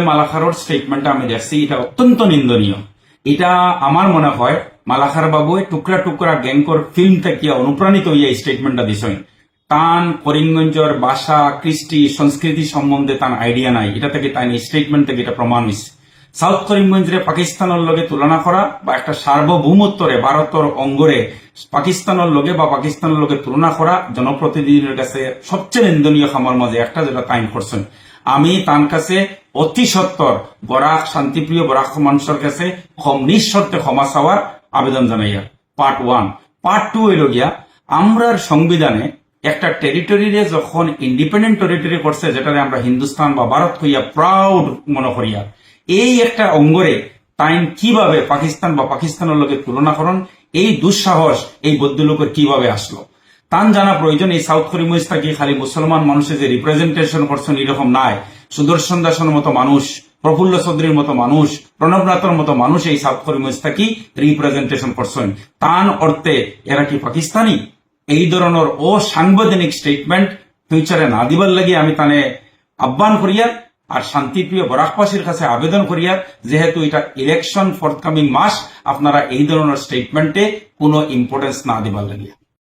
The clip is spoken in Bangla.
মালাখারর স্টেটমেন্টটা আমি দেখছি, এটা অত্যন্ত নিন্দনীয়। এটা আমার মনে হয় মালাখার বাবু টুকরা টুকরা গ্যাংকর ফিল্ম থেকে অনুপ্রাণিত হইয়া এই স্টেটমেন্টটা দিছেন। তান, করিমগঞ্জের ভাষা, কৃষ্টি, সংস্কৃতি সম্বন্ধে তার আইডিয়া নাই। এটা থেকে তাই স্টেটমেন্ট থেকে এটা প্রমাণ হয়েছে সাউথ করিমগঞ্জরে পাকিস্তানের লগে তুলনা করা বা একটা সার্বভৌমত্বরে ভারতের অঙ্গরে পাকিস্তানের লগে বা পাকিস্তানের লগে তুলনা করা জনপ্রতিনিধিদের কাছে সবচেয়ে নিন্দনীয় খামার মাঝে একটা যেটা তাইন করছেন। আমি তার কাছে অতি সত্তর বরাক শান্তিপ্রিয় বরাক মানুষের কাছে নিঃশর্তে ক্ষমা চাওয়ার আবেদন জানাইয়া। পার্ট ওয়ান পার্ট টু হইল গিয়া, আমরার সংবিধানে একটা টেরিটরিরে যখন ইন্ডিপেন্ডেন্ট টেরিটরি করছে, যেটারে আমরা হিন্দুস্তান বা ভারত হইয়া প্রাউড মনে করিয়া এই একটা অঙ্গরে তাইন কীভাবে পাকিস্তান বা পাকিস্তানের লোকের তুলনা করেন, এই দুঃসাহস এই বৌদ্ধ লোকের কীভাবে আসলো? তান জানা প্রয়োজন, এই সাউথ করিমগঞ্জ থাকি খালি মুসলমান মানুষের যে রিপ্রেজেন্টেশন করছেন এরকম নাই। সুদর্শন দাসের মতো মানুষ, প্রফুল্ল চৌধুরীর মতো মানুষ প্রণবনাথের মতো মানুষ এই সাউথ করিমগঞ্জ থাকি রিপ্রেজেন্টেশন করছেন। তান অর্থে এরা কি পাকিস্তানি? এই ধরনের অসাংবিধানিক স্টেটমেন্ট ফিউচারে না দিবার লাগি আমি তানে আহ্বান করিয়ার আর শান্তিপ্রিয় বরাকবাসীর কাছে আবেদন করিয়ার যেহেতু এটা ইলেকশন ফর্থকামিং মাস, আপনারা এই ধরনের স্টেটমেন্টে কোনো ইম্পর্টেন্স না দিবার লাগিয়া।